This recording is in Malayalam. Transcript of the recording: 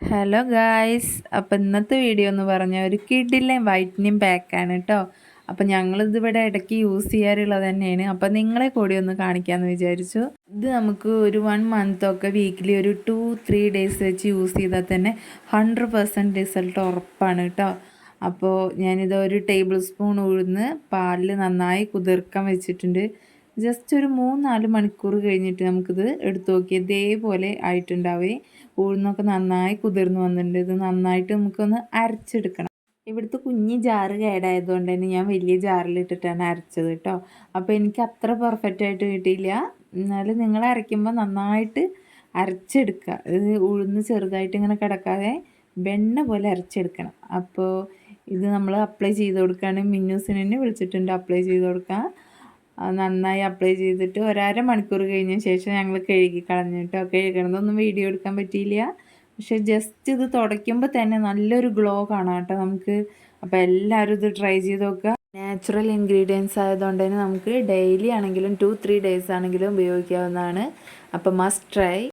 ഹലോ ഗായ്സ് അപ്പം ഇന്നത്തെ വീഡിയോ എന്ന് പറഞ്ഞാൽ ഒരു കിഡിലെ വൈറ്റനിങ് പാക്കാണ് കേട്ടോ അപ്പം ഞങ്ങളിതിവിടെ ഇടയ്ക്ക് യൂസ് ചെയ്യാറുള്ളത് തന്നെയാണ്. അപ്പം നിങ്ങളെ കൂടി ഒന്ന് കാണിക്കാമെന്ന് വിചാരിച്ചു. ഇത് നമുക്ക് ഒരു വൺ മന്തൊക്കെ വീക്കിലി ഒരു ടു ത്രീ ഡേയ്സ് വെച്ച് യൂസ് ചെയ്താൽ തന്നെ ഹൺഡ്രഡ് പെർസെന്റ് റിസൾട്ട് ഉറപ്പാണ് കേട്ടോ അപ്പോൾ ഞാനിത് ഒരു ടേബിൾ സ്പൂൺ ഉഴുന്ന് പാലിൽ നന്നായി കുതിർക്കാൻ വെച്ചിട്ടുണ്ട്. ജസ്റ്റ് ഒരു മൂന്നാൽ മണിക്കൂർ കഴിഞ്ഞിട്ട് നമുക്കിത് എടുത്തു നോക്കിയാൽ ഇതേപോലെ ആയിട്ടുണ്ടാവേ. ഉഴുന്നൊക്കെ നന്നായി കുതിർന്നു വന്നിട്ടുണ്ട്. ഇത് നന്നായിട്ട് നമുക്കൊന്ന് അരച്ചെടുക്കണം. ഇവിടുത്തെ കുഞ്ഞി ജാറ് കേടായതുകൊണ്ട് തന്നെ ഞാൻ വലിയ ജാറിലിട്ടിട്ടാണ് അരച്ചത് കേട്ടോ. അപ്പോൾ എനിക്ക് അത്ര പെർഫെക്റ്റ് ആയിട്ട് കിട്ടിയില്ല. എന്നാലും നിങ്ങൾ അരയ്ക്കുമ്പോൾ നന്നായിട്ട് അരച്ചെടുക്കുക. ഇത് ഉഴുന്ന് ചെറുതായിട്ട് ഇങ്ങനെ കിടക്കാതെ വെണ്ണ പോലെ അരച്ചെടുക്കണം. അപ്പോൾ ഇത് നമ്മൾ അപ്ലൈ ചെയ്ത് കൊടുക്കുകയാണെങ്കിൽ മിന്നൂസിനെ വിളിച്ചിട്ടുണ്ട് അപ്ലൈ ചെയ്ത് കൊടുക്കുക നന്നായി അപ്ലൈ ചെയ്തിട്ട് ഒരര മണിക്കൂർ കഴിഞ്ഞ ശേഷം ഞങ്ങൾ കഴുകി കളഞ്ഞു കേട്ടോ കഴുകണതൊന്നും വീഡിയോ എടുക്കാൻ പറ്റിയില്ല. പക്ഷെ ജസ്റ്റ് ഇത് തുടയ്ക്കുമ്പോൾ തന്നെ നല്ലൊരു ഗ്ലോ കാണാം കേട്ടോ നമുക്ക്. അപ്പോൾ എല്ലാവരും ഇത് ട്രൈ ചെയ്ത് നോക്കുക. നാച്ചുറൽ ഇൻഗ്രീഡിയൻസ് ആയതുകൊണ്ട് തന്നെ നമുക്ക് ഡെയിലി ആണെങ്കിലും ടു ത്രീ ഡേയ്സ് ആണെങ്കിലും ഉപയോഗിക്കാവുന്നതാണ്. അപ്പോൾ മസ്റ്റ് ട്രൈ